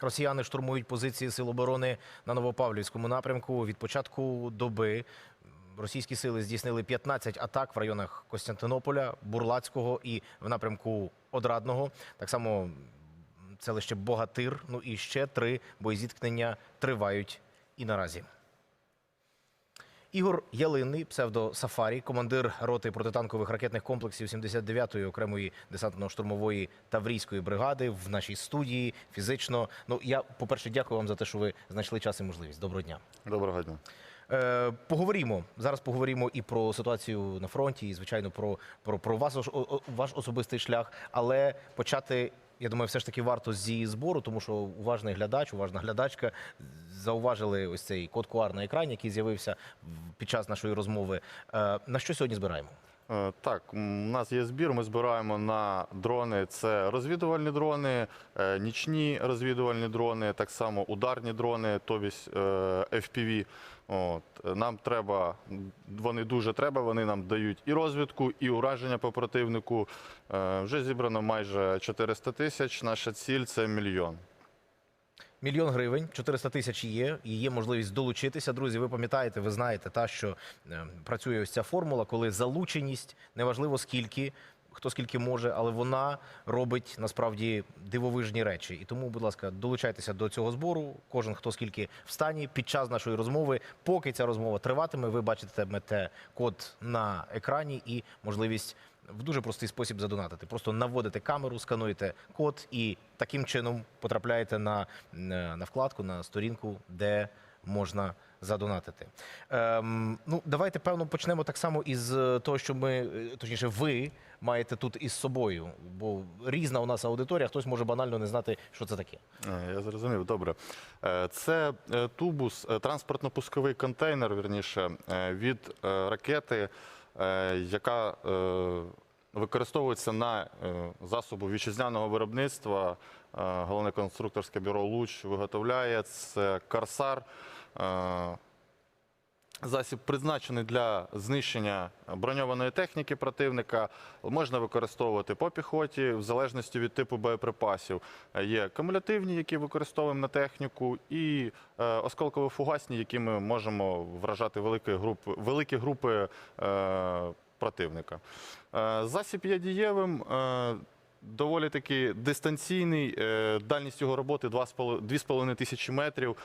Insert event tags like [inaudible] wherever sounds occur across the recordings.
Росіяни штурмують позиції сил оборони на Новопавлівському напрямку. Від початку доби російські сили здійснили 15 атак в районах Костянтинополя, Бурлацького і в напрямку Одрадного. Так само селище Богатир. Ну і ще три боєзіткнення тривають і наразі. Ігор Ялинний, псевдо Сафарі, командир роти протитанкових ракетних комплексів 79-ї окремої десантно-штурмової таврійської бригади в нашій студії фізично. Ну я, по-перше, дякую вам за те, що ви знайшли час і можливість. Доброго дня. Доброго дня. Е, поговоримо зараз. Поговоримо і про ситуацію на фронті, і звичайно про, про, про вас ваш особистий шлях. Але почати, я думаю, все ж таки варто з її збору, тому що уважний глядач, уважна глядачка зауважили ось цей код QR на екрані, який з'явився під час нашої розмови. Е, на що сьогодні збираємо? Е, Так, у нас є збір. Ми збираємо на дрони. Це розвідувальні дрони, е, нічні розвідувальні дрони, так само ударні дрони, тобто е, FPV. От. Нам треба, вони дуже треба, вони нам дають і розвідку, і ураження по противнику. Вже зібрано майже 400 тисяч. Наша ціль це мільйон. Мільйон гривень, 400 тисяч є, і є можливість долучитися. Друзі, ви пам'ятаєте, ви знаєте, та що е, працює ось ця формула, коли залученість, неважливо скільки, хто скільки може, але вона робить насправді дивовижні речі. І тому, будь ласка, долучайтеся до цього збору. Кожен хто скільки в стані під час нашої розмови. Поки ця розмова триватиме, ви бачитимете код на екрані і можливість в дуже простий спосіб задонатити. Просто наводите камеру, скануєте код і таким чином потрапляєте на, е, на вкладку, на сторінку, де можна задонатити. Ем, ну, давайте, певно, почнемо так само із е, того, що ми, е, точніше, ви маєте тут із собою. Бо різна у нас аудиторія, хтось може банально не знати, що це таке. Я зрозумів, добре. Це тубус, транспортно-пусковий контейнер, вірніше, від ракети, яка використовується на е, засобу вітчизняного виробництва. Е, Головне конструкторське бюро Луч виготовляє це Корсар. Е, Засіб призначений для знищення броньованої техніки противника. Можна використовувати по піхоті в залежності від типу боєприпасів. Є кумулятивні, які використовуємо на техніку, і осколково-фугасні, які ми можемо вражати великі групи, великі групи противника. Е, засіб є дієвим. Е, Доволі таки дистанційний, е, дальність його роботи 2,5 тисячі метрів,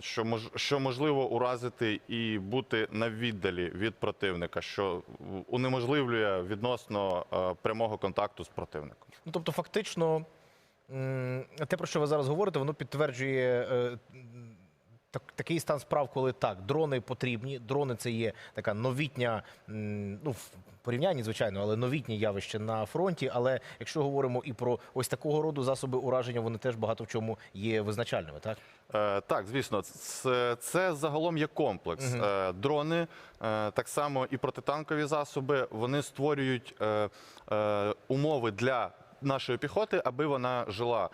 що, мож, що можливо уразити і бути на віддалі від противника, що унеможливлює відносно прямого контакту з противником. Ну, тобто, фактично, те, про що ви зараз говорите, воно підтверджує так, такий стан справ, коли так, дрони потрібні. Дрони це є така новітня, ну, в порівнянні, звичайно, але новітнє явище на фронті. Але якщо говоримо і про ось такого роду засоби ураження, вони теж багато в чому є визначальними, так? Е, Так, звісно, це, це загалом є комплекс. Е, Дрони, е, так само і протитанкові засоби, вони створюють е, е, умови для нашої піхоти, аби вона жила.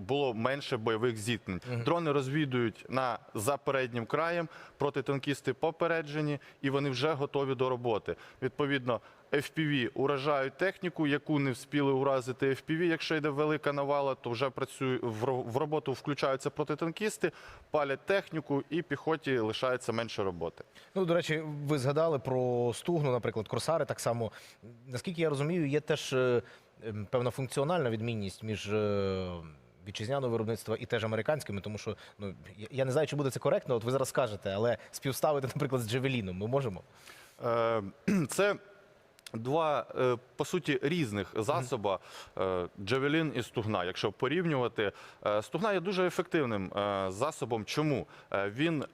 Було менше бойових зіткнень. Дрони розвідують на за переднім краєм, протитанкісти попереджені, і вони вже готові до роботи. Відповідно, FPV уражають техніку, яку не вспіли уразити FPV. Якщо йде велика навала, то вже працює в роботу включаються протитанкісти, палять техніку, і піхоті лишається менше роботи. Ну, до речі, ви згадали про стугну, наприклад, корсари. Так само, наскільки я розумію, є теж е, ем, певна функціональна відмінність між е, вітчизняного виробництва і теж американськими, тому що ну я- не знаю, чи буде це коректно. От ви зараз скажете, але співставити, наприклад, з Джевеліном ми можемо. Е, [clears throat] Це два е, по суті різних засоба е, Джавелін і стугна. Якщо порівнювати, стугна є дуже ефективним засобом. Чому він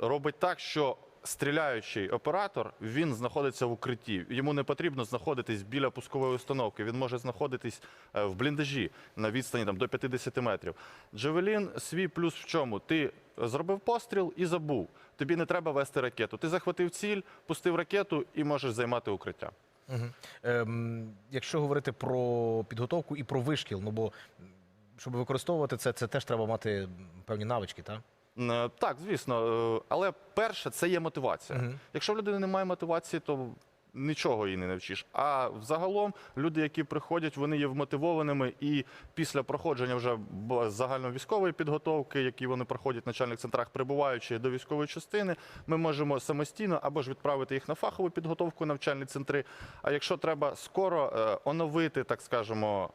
робить так, що Стріляючий оператор він знаходиться в укритті. Йому не потрібно знаходитись біля пускової установки. Він може знаходитись е, в бліндажі на відстані там, до 50 метрів. Джавелін свій плюс в чому? Ти зробив постріл і забув. Тобі не треба вести ракету. Ти захватив ціль, пустив ракету і можеш займати укриття. Угу. Ем, якщо говорити про підготовку і про вишкіл, ну бо щоб використовувати це, це теж треба мати певні навички, так? Е, Так, звісно, е, але перше це є мотивація. Якщо в людини немає мотивації, то нічого її не навчиш. А взагалом люди, які приходять, вони є вмотивованими і після проходження вже загальновійськової підготовки, які вони проходять в начальних центрах, прибуваючи до військової частини, ми можемо самостійно або ж відправити їх на фахову підготовку навчальні центри. А якщо треба скоро е, оновити, так скажемо,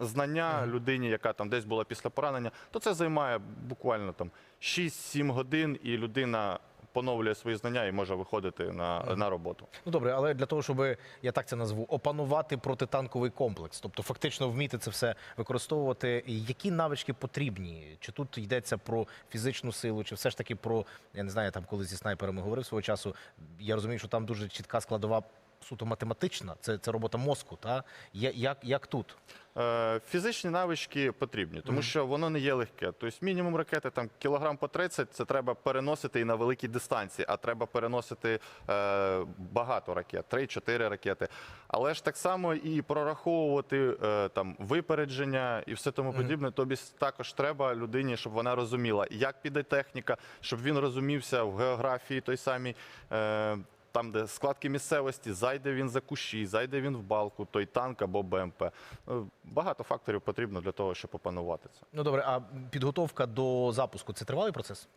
знання людині, яка там десь була після поранення, то це займає буквально там 6-7 годин, і людина поновлює свої знання і може виходити на, на роботу. Ну добре, але для того, щоб я так це назву, опанувати протитанковий комплекс, тобто фактично вміти це все використовувати. Які навички потрібні? Чи тут йдеться про фізичну силу, чи все ж таки про я не знаю, там коли зі снайперами говорив свого часу. Я розумію, що там дуже чітка складова суто математична. Це, це робота мозку. Та як, як тут? Е, Фізичні навички потрібні, тому що воно не є легке. Тобто мінімум ракети там кілограм по 30 це треба переносити і на великій дистанції, а треба переносити е, багато ракет, 3-4 ракети. Але ж так само і прораховувати е, там випередження і все тому подібне. Тобі також треба людині, щоб вона розуміла, як піде техніка, щоб він розумівся в географії той самій. Е, там, де складки місцевості, зайде він за кущі, зайде він в балку, той танк або БМП. Ну, Багато факторів потрібно для того, щоб опанувати це. Ну добре, а підготовка до запуску це тривалий процес?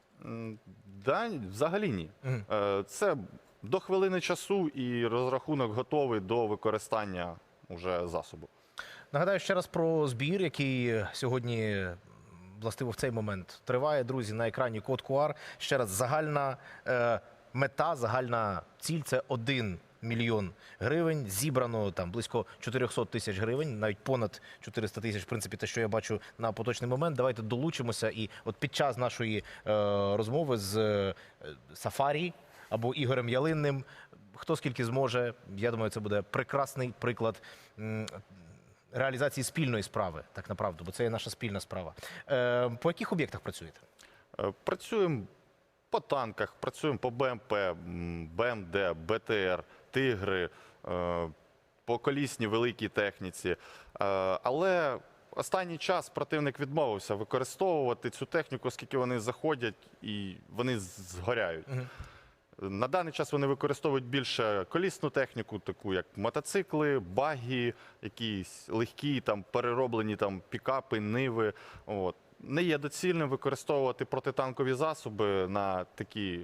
Да, взагалі ні. Е, Це до хвилини часу і розрахунок готовий до використання уже засобу. Нагадаю ще раз про збір, який сьогодні властиво в цей момент триває. Друзі, на екрані код QR. Ще раз загальна е, мета, загальна ціль це 1 мільйон гривень. Зібрано там близько 400 тисяч гривень, навіть понад 400 тисяч. В принципі, те, що я бачу на поточний момент. Давайте долучимося. І от під час нашої е, розмови з е, Сафарі або Ігорем Ялинним. Хто скільки зможе, я думаю, це буде прекрасний приклад реалізації спільної справи, так направду, бо це є наша спільна справа. Е, по яких об'єктах працюєте? Е, Працюємо по танках, працюємо по БМП, БМД, БТР, Тигри, е, по колісній великій техніці. Е, Але останній час противник відмовився використовувати цю техніку, оскільки вони заходять і вони згоряють. На даний час вони використовують більше колісну техніку, таку як мотоцикли, багі, якісь легкі, там перероблені там пікапи, ниви. От. Не є доцільним використовувати протитанкові засоби на такі,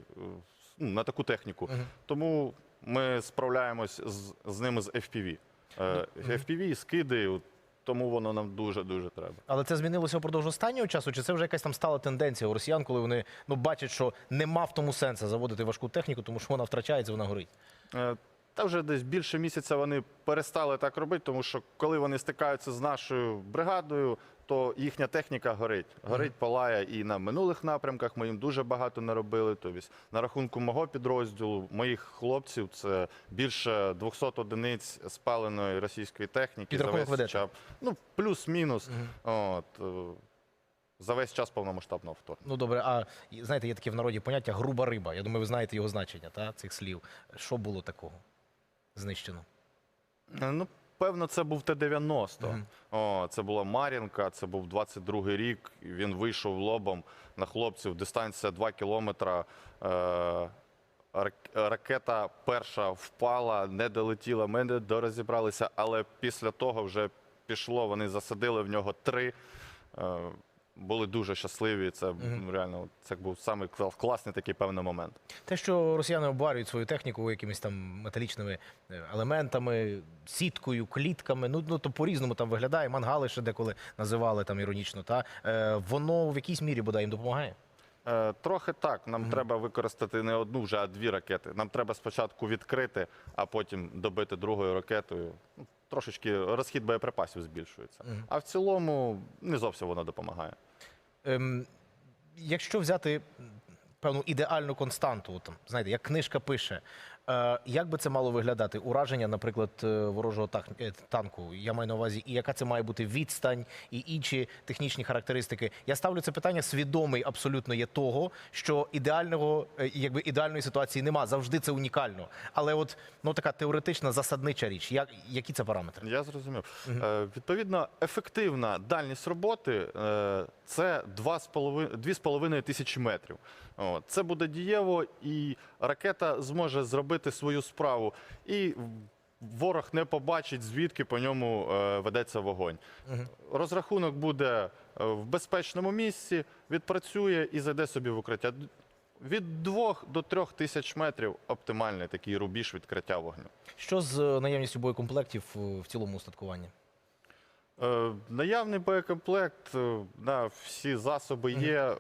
ну, на таку техніку. Тому ми справляємось з, з ними з FPV. Е, FPV, скиди, тому воно нам дуже-дуже треба. Але це змінилося впродовж останнього часу? Чи це вже якась там стала тенденція у росіян, коли вони ну бачать, що нема в тому сенсу заводити важку техніку, тому що вона втрачається, вона горить? Е, Та вже десь більше місяця вони перестали так робити, тому що коли вони стикаються з нашою бригадою, то їхня техніка горить. Горить, палає і на минулих напрямках. Ми їм дуже багато не робили. Тобто на рахунку мого підрозділу, моїх хлопців, це більше 200 одиниць спаленої російської техніки. Підрахунок весь ведете? час. Ну, плюс-мінус. От, е, за весь час повномасштабного вторгнення. Ну добре, а знаєте, є таке в народі поняття груба риба. Я думаю, ви знаєте його значення, та, цих слів. Що було такого знищено? Е, Ну, певно, це був Т-90. О, це була Мар'їнка, це був 22-й рік. Він вийшов лобом на хлопців. Дистанція 2 кілометра. Е, ракета перша впала, не долетіла. Ми не дорозібралися, але після того вже пішло. Вони засадили в нього три. Е, були дуже щасливі. Це ну, реально це був самий класний такий певний момент. Те, що росіяни обварюють свою техніку якимись там металічними е, елементами, сіткою, клітками, ну, ну то по-різному там виглядає. Мангали ще деколи називали там іронічно. Та е, воно в якійсь мірі бодай їм допомагає. Е, Трохи так. Нам треба використати не одну вже, а дві ракети. Нам треба спочатку відкрити, а потім добити другою ракетою. Трошечки розхід боєприпасів збільшується. А в цілому не зовсім воно допомагає. Ем, якщо взяти певну ідеальну константу, там, знаєте, як книжка пише, як би це мало виглядати? Ураження, наприклад, е, ворожого е, танку, я маю на увазі, і яка це має бути відстань, і інші технічні характеристики. Я ставлю це питання свідомий абсолютно є того, що ідеального, е, якби ідеальної ситуації нема. Завжди це унікально. Але от ну така теоретична засаднича річ. Як, які це параметри? Я зрозумів. Е, Відповідно, ефективна дальність роботи е, це 2,5 тисячі метрів. Це буде дієво, і ракета зможе зробити робити свою справу, і ворог не побачить, звідки по ньому е, ведеться вогонь. Розрахунок буде е, в безпечному місці, відпрацює і зайде собі в укриття. Від 2 до 3 тисяч метрів оптимальний такий рубіж відкриття вогню. Що з е, наявністю боєкомплектів в цілому устаткуванні? Наявний боєкомплект на всі засоби є.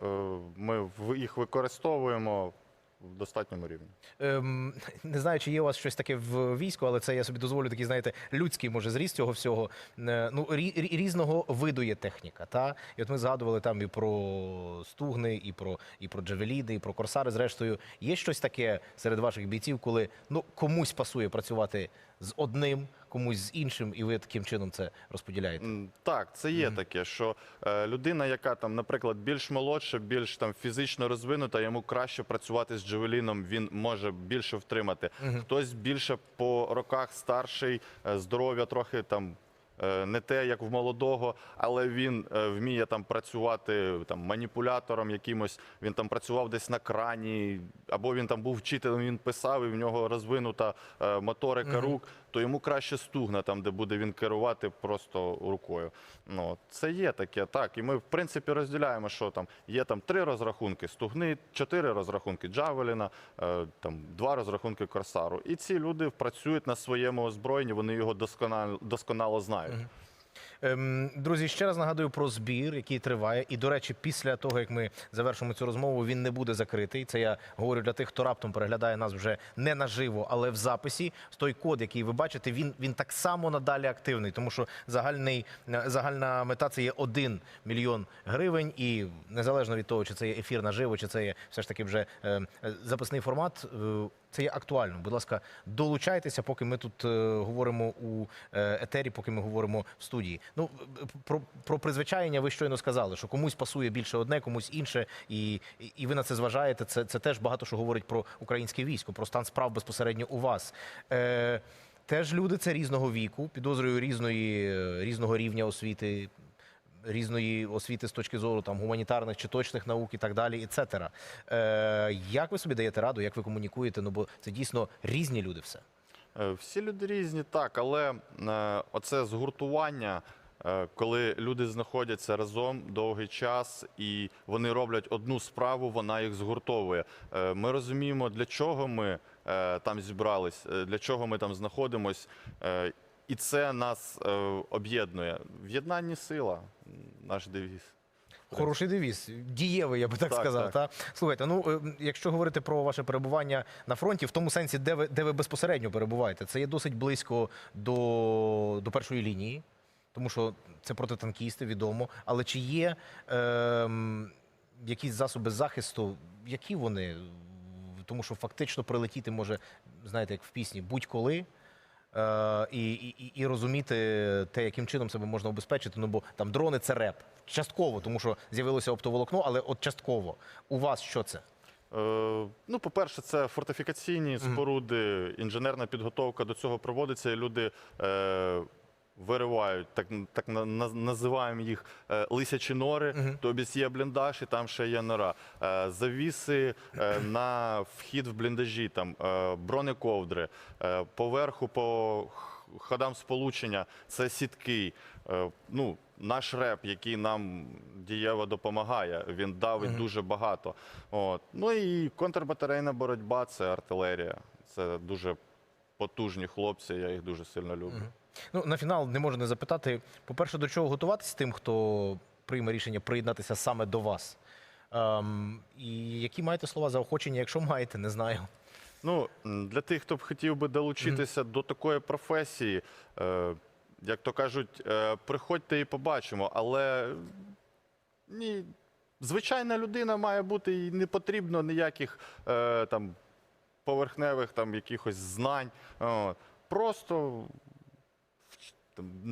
Ми їх використовуємо в достатньому рівні. Ем, не знаю, чи є у вас щось таке в війську, але це я собі дозволю такий, знаєте, людський може зріст цього всього. Е, Ну, рі- рі- різного виду є техніка. Та? І от ми згадували там і про стугни, і про, і про джавеліни, і про корсари. Зрештою, є щось таке серед ваших бійців, коли ну, комусь пасує працювати з одним, комусь з іншим, і ви таким чином це розподіляєте. Так, це є таке, що е, людина, яка там, наприклад, більш молодша, більш там фізично розвинута, йому краще працювати з джевеліном, він може більше втримати. Хтось більше по роках старший, е, здоров'я трохи там. Е, Не те, як в молодого, але він е, вміє там працювати там маніпулятором якимось. Він там працював десь на крані, або він там був вчителем, він писав, і в нього розвинута е, моторика рук, то йому краще стугна, там, де буде він керувати просто рукою. Ну, це є таке, так. І ми, в принципі, розділяємо, що там є там три розрахунки стугни, чотири розрахунки Джавеліна, там два розрахунки Корсару. І ці люди працюють на своєму озброєнні, вони його досконало, досконало знають. Ем, Друзі, ще раз нагадую про збір, який триває. І, до речі, після того, як ми завершимо цю розмову, він не буде закритий. Це я говорю для тих, хто раптом переглядає нас вже не наживо, але в записі. Той код, який ви бачите, він, він так само надалі активний, тому що загальний, е, загальна мета це є 1 мільйон гривень. І незалежно від того, чи це є ефір наживо, чи це є все ж таки вже е, е, записний формат. Це є актуально. Будь ласка, долучайтеся, поки ми тут е, говоримо у е, етері, поки ми говоримо в студії. Ну е, про, про призвичаєння ви щойно сказали, що комусь пасує більше одне, комусь інше, і, і- ви на це зважаєте. Це, це теж багато що говорить про українське військо, про стан справ безпосередньо у вас. Е, теж люди це різного віку, підозрюю різної, різного рівня освіти, різної освіти з точки зору там гуманітарних чи точних наук і так далі, і цетера. Е, як ви собі даєте раду, як ви комунікуєте? Ну бо це дійсно різні люди все. Е, Всі люди різні, так, але е, оце згуртування, коли люди знаходяться разом довгий час і вони роблять одну справу, вона їх згуртовує. Ми розуміємо, для чого ми там зібрались, для чого ми там знаходимось. Е, І це нас е, об'єднує. В єднанні сила, наш девіз. Хороший девіз, дієвий, я би так, Так, сказав. так. Та? Слухайте, ну е, якщо говорити про ваше перебування на фронті, в тому сенсі, де ви, де ви безпосередньо перебуваєте, це є досить близько до, до першої лінії, тому що це протитанкісти, відомо. Але чи є ем, якісь засоби захисту, які вони? Тому що фактично прилетіти може, знаєте, як в пісні, будь-коли. Е, і, і, і розуміти те, яким чином себе можна обезпечити. Ну бо там дрони це реп. Частково, тому що з'явилося оптоволокно, але от частково. У вас що це? Е, Ну, по-перше, це фортифікаційні споруди, інженерна підготовка до цього проводиться, і люди е, виривають, так, так на- на- називаємо їх е, лисячі нори, тобі є бліндаж, і там ще є нора. Е, завіси е, на вхід в бліндажі, там бронековдри, поверху по ходам сполучення це сітки. Ну, наш реп, який нам дієво допомагає, він давить дуже багато. От. Ну і контрбатарейна боротьба це артилерія. Це дуже потужні хлопці, я їх дуже сильно люблю. Ну на фінал не можу не запитати. По-перше, до чого готуватися тим, хто прийме рішення приєднатися саме до вас. Ем, і які маєте слова заохочення, якщо маєте, не знаю. Ну, для тих, хто б хотів би долучитися до такої професії, е, як то кажуть, е, приходьте і побачимо, але ні, звичайна людина має бути і не потрібно ніяких е, там поверхневих там якихось знань. От. Просто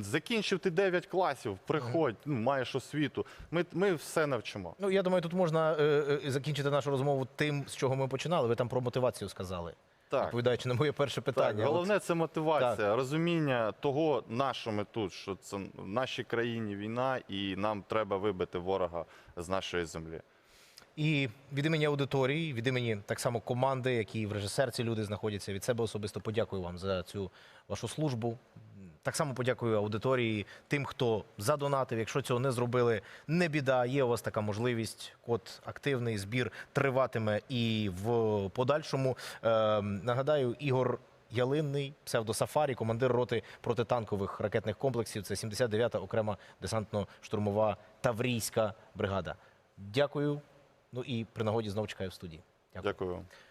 закінчив ти 9 класів, приходь, ну, маєш освіту. Ми, ми все навчимо. Ну я думаю, тут можна е, е, закінчити нашу розмову тим, з чого ми починали. Ви там про мотивацію сказали, Так. відповідаючи на моє перше питання. Так, головне це мотивація, Так. розуміння того, на що ми тут, що це в нашій країні війна, і нам треба вибити ворога з нашої землі. І від імені аудиторії, від імені так само команди, які в режисерці люди знаходяться, від себе особисто подякую вам за цю вашу службу. Так само подякую аудиторії, тим, хто задонатив. Якщо цього не зробили, не біда. Є у вас така можливість. Код активний збір триватиме і в подальшому. Е, нагадаю, Ігор Ялинний, псевдосафарі, командир роти протитанкових ракетних комплексів. Це 79-та окрема десантно-штурмова Таврійська бригада. Дякую. Ну і при нагоді знову чекаю в студії. Дякую. Дякую.